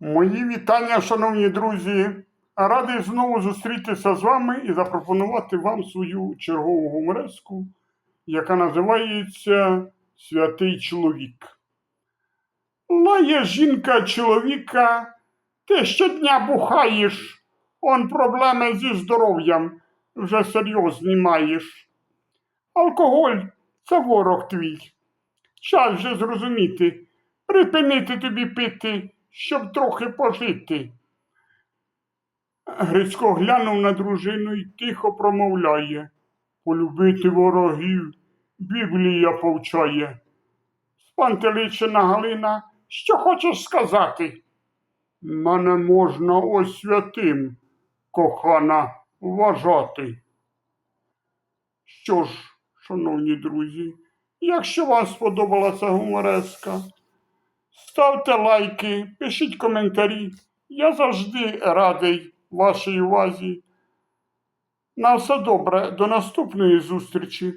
Мої вітання, шановні друзі. Радий знову зустрітися з вами і запропонувати вам свою чергову гумореску, яка називається Святий чоловік. Лає жінка чоловіка, ти щодня бухаєш, он проблеми зі здоров'ям вже серйозні маєш. Алкоголь це ворог твій. Час вже зрозуміти, припинити тобі пити, щоб трохи пожити. Грицько глянув на дружину і тихо промовляє. Полюбити ворогів Біблія повчає. Спантеличена Галина, що хочеш сказати? Мене можна ось святим, кохана, вважати. Що ж, шановні друзі, якщо вам сподобалася гумореска, ставте лайки, пишіть коментарі. Я завжди радий вашій увазі. На все добре, до наступної зустрічі.